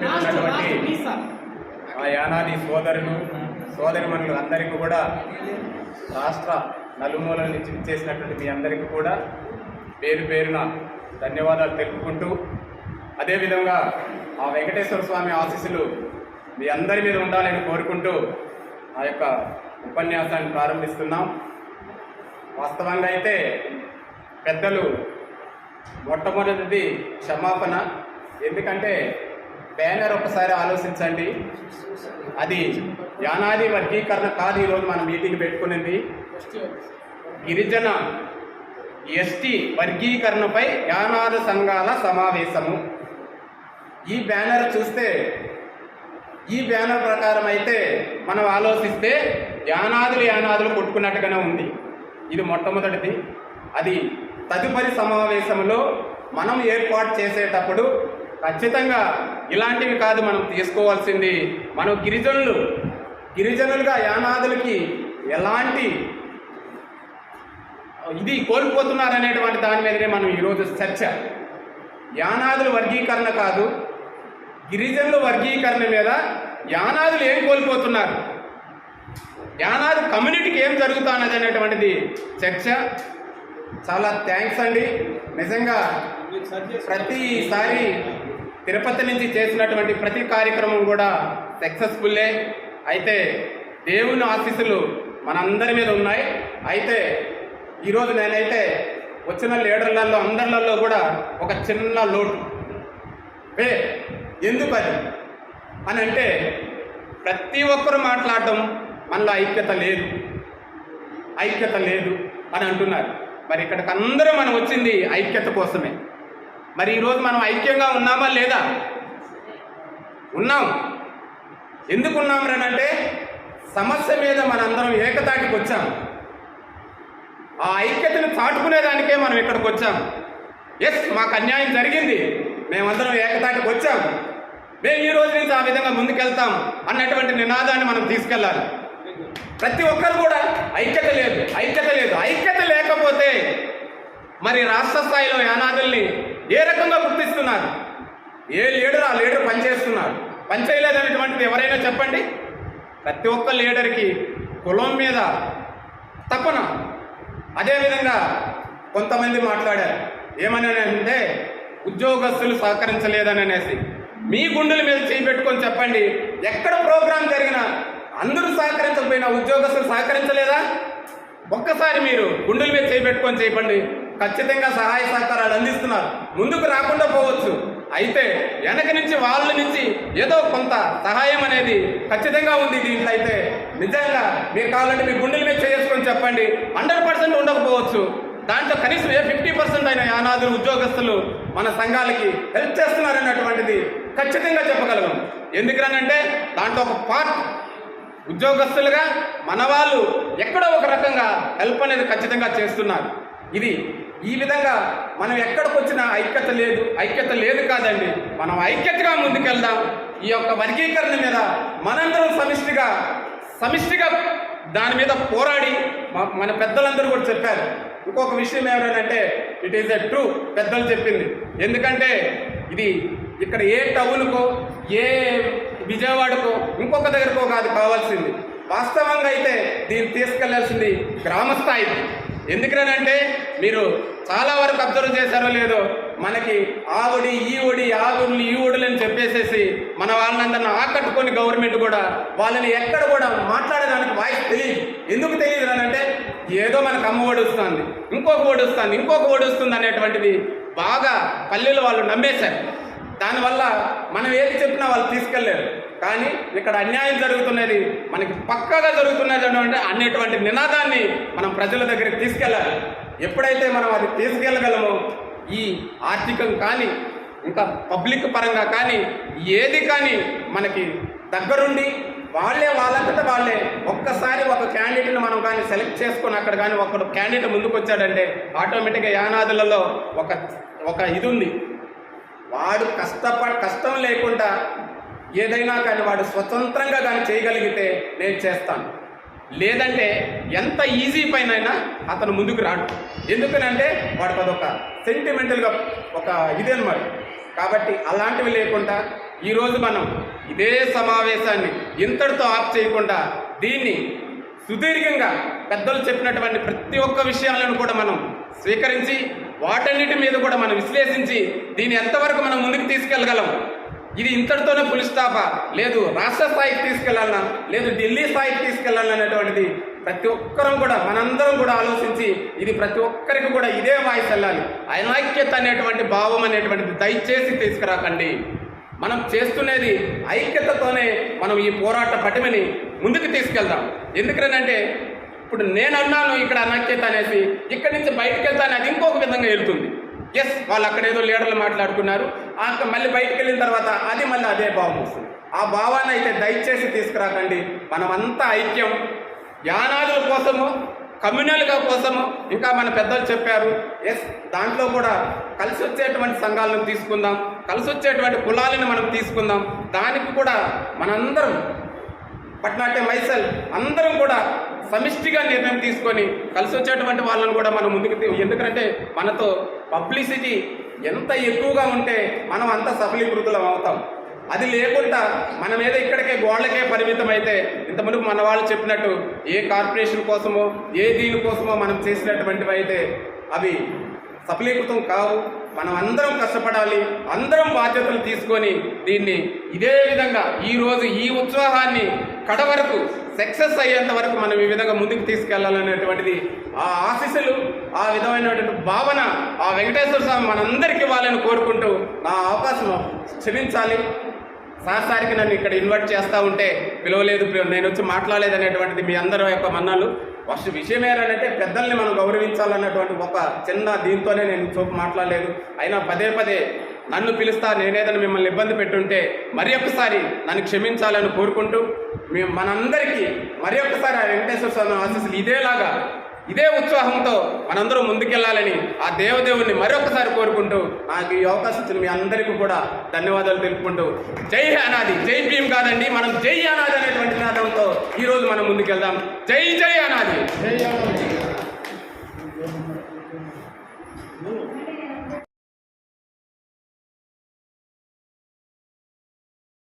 ఉన్నటువంటి ఆ యానాది సోదరులు సోదరిమణులు అందరికీ కూడా రాష్ట్ర నలుమూలల నుంచి చేసినటువంటి మీ అందరికీ కూడా పేరు పేరున ధన్యవాదాలు తెలుపుకుంటూ అదేవిధంగా ఆ వెంకటేశ్వర స్వామి ఆశీస్సులు మీ అందరి మీద ఉండాలని కోరుకుంటూ ఆ యొక్క ఉపన్యాసాన్ని ప్రారంభిస్తున్నాం. వాస్తవంగా అయితే పెద్దలు మొట్టమొదటిది క్షమాపణ. ఎందుకంటే బ్యానర్ ఒకసారి ఆలోచించండి. అది యానాది వర్గీకరణ కాదు ఈరోజు మనం మీటింగ్ పెట్టుకునింది. గిరిజన ఎస్టీ వర్గీకరణపై యానాద సంఘాల సమావేశము. ఈ బ్యానర్ చూస్తే ఈ బ్యానర్ ప్రకారం అయితే మనం ఆలోచిస్తే యానాదులు యానాదులు కొట్టుకున్నట్టుగానే ఉంది. ఇది మొట్టమొదటిది. అది తదుపరి సమావేశంలో మనం ఏర్పాటు చేసేటప్పుడు ఖచ్చితంగా ఇలాంటివి కాదు మనం తీసుకోవాల్సింది. మనం గిరిజనులు. గిరిజనులుగా యానాదులకి ఎలాంటి ఇది కోల్పోతున్నారనేటువంటి దాని మీదనే మనం ఈరోజు చర్చ. యానాదుల వర్గీకరణ కాదు గిరిజనుల వర్గీకరణ మీద యానాదులు ఏం కోల్పోతున్నారు? యానాది కమ్యూనిటీకి ఏం జరుగుతున్నది అనేటువంటిది చర్చ. చాలా థ్యాంక్స్ అండి. నిజంగా ప్రతిసారి తిరుపతి నుంచి చేసినటువంటి ప్రతి కార్యక్రమం కూడా సక్సెస్ఫుల్లే. అయితే దేవుని ఆశీస్సులు మనందరి మీద ఉన్నాయి. అయితే ఈరోజు నేనైతే వచ్చిన లీడర్లలో అందరిలలో కూడా ఒక చిన్న లోటు. ఏ ఎందుకు అది అని అంటే ప్రతి ఒక్కరు మాట్లాడటం మనలో ఐక్యత లేదు. ఐక్యత లేదు అని అంటున్నారు. మరి ఇక్కడికి అందరూ మనం వచ్చింది ఐక్యత కోసమే. మరి ఈరోజు మనం ఐక్యంగా ఉన్నామా లేదా? ఉన్నాం. ఎందుకు ఉన్నాం అంటే సమస్య మీద మనందరం ఏకతాటికి వచ్చాం. ఆ ఐక్యతను చాటుకునేదానికే మనం ఇక్కడికి వచ్చాం. ఎస్ మాకు అన్యాయం జరిగింది. మేమందరం ఏకతాటికి వచ్చాం. మేము ఈ రోజు నుంచి ఆ విధంగా ముందుకెళ్తాం అన్నటువంటి నినాదాన్ని మనం తీసుకెళ్ళాలి. ప్రతి ఒక్కరు కూడా ఐక్యత లేదు ఐక్యత లేదు. ఐక్యత లేకపోతే మరి రాష్ట్ర స్థాయిలో యానాదుల్ని ఏ రకంగా గుర్తిస్తున్నారు? ఏ లీడర్ ఆ లీడర్ పనిచేస్తున్నారు? పనిచేయలేదనేటువంటిది ఎవరైనా చెప్పండి? ప్రతి ఒక్క లీడర్కి కులం మీద తపన. అదేవిధంగా కొంతమంది మాట్లాడారు ఏమని అంటే ఉద్యోగస్తులు సహకరించలేదని అనేసి మీ గుండెల మీద చేయి పెట్టుకొని చెప్పండి ఎక్కడ ప్రోగ్రాం జరిగినా అందరూ సహకరించకపోయినా ఉద్యోగస్తులు సహకరించలేదా? ఒక్కసారి మీరు గుండెల మీద చేయి పెట్టుకొని ఖచ్చితంగా సహాయ సహకారాలు అందిస్తున్నారు. ముందుకు రాకుండా పోవచ్చు. అయితే వెనక నుంచి వాళ్ళ నుంచి ఏదో కొంత సహాయం అనేది ఖచ్చితంగా ఉంది దీంట్లో అయితే. నిజంగా మీరు కావాలంటే మీ గుండెల మీద చేసుకొని చెప్పండి. హండ్రెడ్ పర్సెంట్ ఉండకపోవచ్చు. దాంట్లో కనీసం ఏ ఫిఫ్టీ పర్సెంట్ అయిన యానాదులు ఉద్యోగస్తులు మన సంఘాలకి హెల్ప్ చేస్తున్నారన్నటువంటిది ఖచ్చితంగా చెప్పగలం ఎందుకనంటే దాంట్లో ఒక పార్ట్ ఉద్యోగస్తులుగా మన వాళ్ళు ఎక్కడో ఒక రకంగా హెల్ప్ అనేది ఖచ్చితంగా చేస్తున్నారు. ఇది ఈ విధంగా మనం ఎక్కడికి వచ్చినా ఐక్యత లేదు ఐక్యత లేదు కాదండి. మనం ఐక్యతగా ముందుకెళ్దాం. ఈ యొక్క వర్గీకరణ మీద మనందరం సమిష్టిగా సమిష్టిగా దాని మీద పోరాడి మన పెద్దలందరూ కూడా చెప్పారు. ఇంకొక విషయం ఏమైనా ఇట్ ఈస్ ఎ ట్రూ పెద్దలు చెప్పింది. ఎందుకంటే ఇది ఇక్కడ ఏ టౌన్కో ఏ విజయవాడకు ఇంకొక దగ్గరకో కాదు కావాల్సింది. వాస్తవంగా అయితే దీన్ని తీసుకెళ్ళాల్సింది గ్రామ స్థాయికి ఎందుకనంటే మీరు చాలా వరకు అబ్జర్వ్ చేశారో లేదో మనకి ఆ ఈ ఒడి ఆవుడిని ఈ ఒడులు అని చెప్పేసేసి మన వాళ్ళందరిని ఆకట్టుకొని గవర్నమెంట్ కూడా వాళ్ళని ఎక్కడ కూడా మాట్లాడడానికి వాయిస్ తెలియదు. ఎందుకు తెలియదు అని అంటే ఏదో మనకు అమ్మ ఓడి వస్తుంది ఇంకొక ఒడి వస్తుంది ఇంకొక ఒడి వస్తుంది అనేటువంటిది బాగా పల్లెలు వాళ్ళు నమ్మేశారు. దానివల్ల మనం ఏది చెప్పినా వాళ్ళు తీసుకెళ్ళేరు కానీ ఇక్కడ అన్యాయం జరుగుతున్నది మనకి పక్కగా జరుగుతున్నది అంటే అనేటువంటి నినాదాన్ని మనం ప్రజల దగ్గరికి తీసుకెళ్ళాలి. ఎప్పుడైతే మనం అది తీసుకెళ్ళగలమో ఈ ఆర్థికం కానీ ఇంకా పబ్లిక్ పరంగా కానీ ఏది కానీ మనకి దగ్గరుండి వాళ్ళే వాళ్ళంతటా వాళ్ళే ఒక్కసారి ఒక క్యాండిడేట్ని మనం కానీ సెలెక్ట్ చేసుకొని అక్కడ కానీ ఒకడు క్యాండిడేట్ ముందుకు వచ్చాడంటే ఆటోమేటిక్గా యానాదులలో ఒక ఒక ఇది ఉంది. వాడు కష్టప కష్టం లేకుండా ఏదైనా కానీ వాడు స్వతంత్రంగా కానీ చేయగలిగితే నేను చేస్తాను. లేదంటే ఎంత ఈజీ పైన అయినా అతను ముందుకు రాడు. ఎందుకనంటే వాడికి అదొక సెంటిమెంటల్గా ఒక ఇది అనమాట కాబట్టి అలాంటివి లేకుండా ఈరోజు మనం ఇదే సమావేశాన్ని ఇంతటితో ఆఫ్ చేయకుండా దీన్ని సుదీర్ఘంగా పెద్దలు చెప్పినటువంటి ప్రతి ఒక్క విషయాలను కూడా మనం స్వీకరించి వాటన్నిటి మీద కూడా మనం విశ్లేషించి దీన్ని ఎంతవరకు మనం ముందుకు తీసుకెళ్ళగలం? ఇది ఇంతటితోనే పులిస్తాప లేదు రాష్ట్ర స్థాయికి తీసుకెళ్ళాలన్నా లేదు ఢిల్లీ స్థాయికి తీసుకెళ్ళాలన్నా అనేటువంటిది ప్రతి ఒక్కరం కూడా మనందరం కూడా ఆలోచించి ఇది ప్రతి ఒక్కరికి కూడా ఇదే వాయిస్ వెళ్ళాలి. ఐనాక్యత అనేటువంటి భావం అనేటువంటిది దయచేసి తీసుకురాకండి. మనం చేస్తున్నది ఐక్యతతోనే మనం ఈ పోరాట పటిమని ముందుకు తీసుకెళ్దాం. ఎందుకనంటే ఇప్పుడు నేను అన్నాను ఇక్కడ అనైక్యత అనేసి ఇక్కడి నుంచి బయటకు వెళ్తాను అది ఇంకొక విధంగా వెళ్తుంది ఎస్ వాళ్ళు అక్కడ ఏదో లీడర్లు మాట్లాడుకున్నారు. ఆ మళ్ళీ బయటకు వెళ్ళిన తర్వాత అది మళ్ళీ అదే భావం వస్తుంది. ఆ భావాన్ని అయితే దయచేసి తీసుకురాకండి. మనమంతా ఐక్యం. యానాదుల కోసము కమ్యూనల్గా కోసము ఇంకా మన పెద్దలు చెప్పారు. ఎస్ దాంట్లో కూడా కలిసి వచ్చేటువంటి సంఘాలను తీసుకుందాం. కలిసి వచ్చేటువంటి కులాలను మనం తీసుకుందాం. దానికి కూడా మనందరం పట్నాట్య మైసల్. అందరం కూడా సమిష్టిగా నిర్ణయం తీసుకొని కలిసి వచ్చేటువంటి వాళ్ళని కూడా మనం ముందుకు ఎందుకంటే మనతో పబ్లిసిటీ ఎంత ఎక్కువగా ఉంటే మనం అంత సఫలీకృతులం అవుతాం. అది లేకుండా మనం ఏదో ఇక్కడికే గోళ్ళకే పరిమితం అయితే ఇంతకుముందు మన వాళ్ళు చెప్పినట్టు ఏ కార్పొరేషన్ కోసమో ఏ దీని కోసమో మనం చేసినటువంటివి అయితే అవి సఫలీకృతం కావు. మనం అందరం కష్టపడాలి అందరం బాధ్యతలు తీసుకొని దీన్ని ఇదే విధంగా ఈరోజు ఈ ఉత్సాహాన్ని కడ వరకు సక్సెస్ అయ్యేంత వరకు మనం ఈ విధంగా ముందుకు తీసుకెళ్ళాలనేటువంటిది ఆ ఆశీస్సులు ఆ విధమైనటువంటి భావన ఆ వెంకటేశ్వర స్వామి మనందరికీ ఇవ్వాలని కోరుకుంటూ నా అవకాశం క్షమించాలి. సార్సారికి నన్ను ఇక్కడ ఇన్వైట్ చేస్తూ ఉంటే పిలవలేదు నేను వచ్చి మాట్లాడలేదు అనేటువంటిది మీ అందరి యొక్క మన్నాలు ఫస్ట్ విషయం ఏంటంటే పెద్దల్ని మనం గౌరవించాలన్నటువంటి ఒక చిన్న దీంతోనే నేను చూపు మాట్లాడలేదు. అయినా పదే పదే నన్ను పిలుస్తా నేనేదైనా మిమ్మల్ని ఇబ్బంది పెట్టుంటే మరి ఒక్కసారి నన్ను క్షమించాలని కోరుకుంటూ మేము మనందరికీ మరి ఒక్కసారి ఆ వెంకటేశ్వర స్వామి ఆశీస్సులు ఇదేలాగా ఇదే ఉత్సాహంతో మనందరూ ముందుకెళ్ళాలని ఆ దేవదేవుని మరొకసారి కోరుకుంటూ నాకు ఈ అవకాశం ఇచ్చిన మీ అందరికీ కూడా ధన్యవాదాలు తెలుపుకుంటూ జై అనాది జై భీం కాదండి మనం జై అనాది అనేటువంటి నాదంతో ఈరోజు మనం ముందుకెళ్దాం. జై జై అనాది. జై అనాది.